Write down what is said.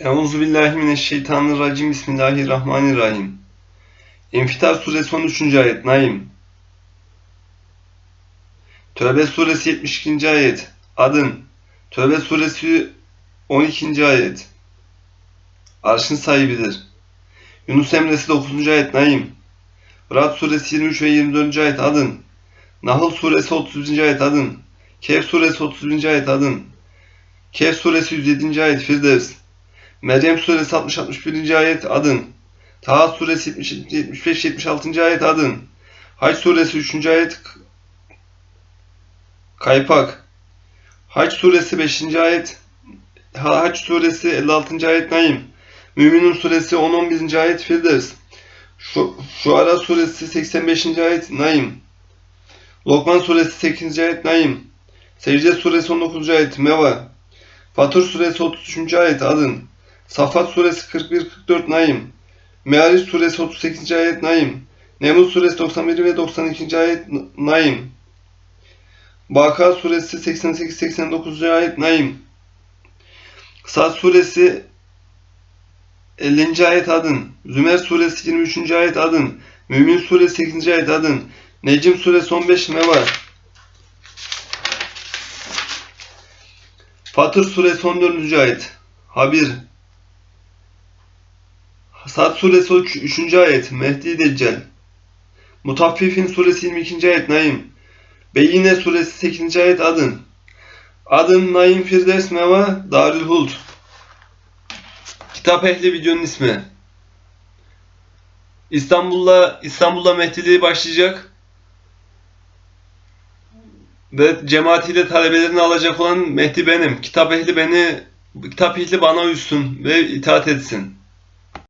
Euzubillahimineşşeytanirracim. Bismillahirrahmanirrahim. İnfitar suresi 13. ayet. Naim. Tövbe suresi 72. ayet. Adın. Tövbe suresi 12. ayet. Arşın sahibidir. Yunus Emresi 9. ayet. Naim. Rad suresi 23 ve 24. ayet. Adın. Nahl suresi 30. ayet. Adın. Kehf suresi 30. ayet. Adın. Kehf suresi 107. ayet. Firdevs. Meryem suresi 60-61. ayet adın. Taha suresi 75-76. ayet adın. Hac suresi 3. ayet kaypak. Hac suresi 5. ayet Hac suresi 56. ayet Naim. Müminun suresi 10-11. ayet Firdevs. Şu, Şuara suresi 85. ayet Naim. Lokman suresi 8. ayet Naim. Secde suresi 19. ayet Meva. Fatır suresi 33. ayet adın. Safat suresi 41-44 Naim. Meariç suresi 38. ayet Naim. Neml suresi 91 ve 92. ayet Naim. Baka suresi 88-89. ayet Naim. Sad suresi 50. ayet adın. Zümer suresi 23. ayet adın. Mümin suresi 8. ayet adın. Necim suresi 15 Meva. Fatır suresi 14. ayet. Habir. Sad suresi 3. ayet Mehdi Deccal Mutaffifin suresi 22. ayet Naim Beyine suresi 8. ayet Adın Adın Naim Firdevs Meva Darül Hult Kitap ehli videonun ismi İstanbul'da İstanbul'da Mehdiliği başlayacak ve cemaatiyle talebelerini alacak olan Mehdi benim. Kitap ehli beni kitap ehli bana uysun ve itaat etsin.